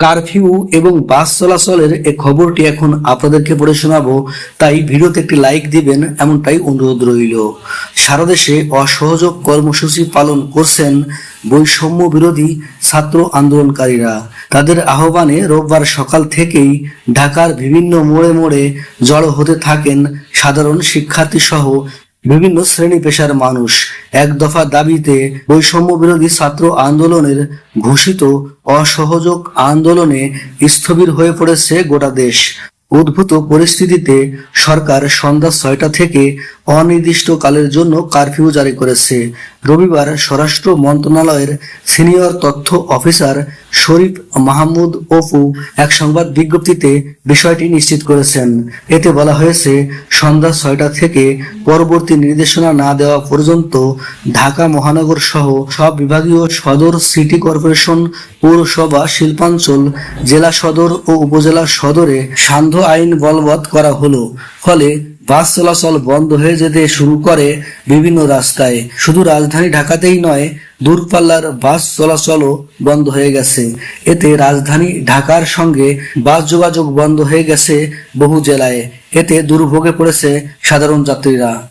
Curfew এবং বাস চলাচলের এই খবরটি এখন আপনাদেরকে পড়ে শোনাবো। তাই ভিডিওতে একটি লাইক দিবেন, এমনটাই অনুরোধ রইল। সারা দেশে অসহযোগ কর্মসূচি পালন করছেন বৈষম্য বিরোধী ছাত্র আন্দোলনকারীরা। তাদের আহ্বানে রোববার সকাল থেকেই ঢাকার বিভিন্ন মোড়ে মোড়ে জড়ো হতে থাকেন সাধারণ শিক্ষার্থী সহ বিভিন্ন শ্রেণি পেশার মানুষ এক দফা দাবিতে বৈষম্য বিরোধী ছাত্র আন্দোলনের ঘোষিত অসহযোগ আন্দোলনে স্থবির হয়ে পড়েছে গোটা দেশ। উদ্ভূত পরিস্থিতিতে সরকার সন্ধ্যা ছয়টা থেকে অনির্দিষ্টকালের জন্য কারফিউ জারি করেছে। রবিবার স্বরাষ্ট্র মন্ত্রণালয়ের সিনিয়র তথ্য অফিসার শরীফ মাহমুদ অপু এক সংবাদ বিজ্ঞপ্তিতে বিষয়টি নিশ্চিত করেছেন। এতে বলা হয়েছে, সন্ধ্যা ছয়টা থেকে পরবর্তী নির্দেশনা না দেওয়া পর্যন্ত ঢাকা মহানগর সহ সব বিভাগীয় সদর, সিটি কর্পোরেশন, পৌরসভা, শিল্পাঞ্চল, জেলা সদর ও উপজেলা সদরে সান্ধ্য আইন বলবৎ করা হলো। ফলে বাস চলাচল বন্ধ হয়ে যেতে শুরু করে বিভিন্ন রাস্তায়। শুধু রাজধানী ঢাকাতেই নয়, দূরপাল্লার বাস চলাচলও বন্ধ হয়ে গেছে। এতে রাজধানী ঢাকার সঙ্গে বাস যোগাযোগ বন্ধ হয়ে গেছে বহু জেলায়। এতে দুর্ভোগে পড়েছে সাধারণ যাত্রীরা।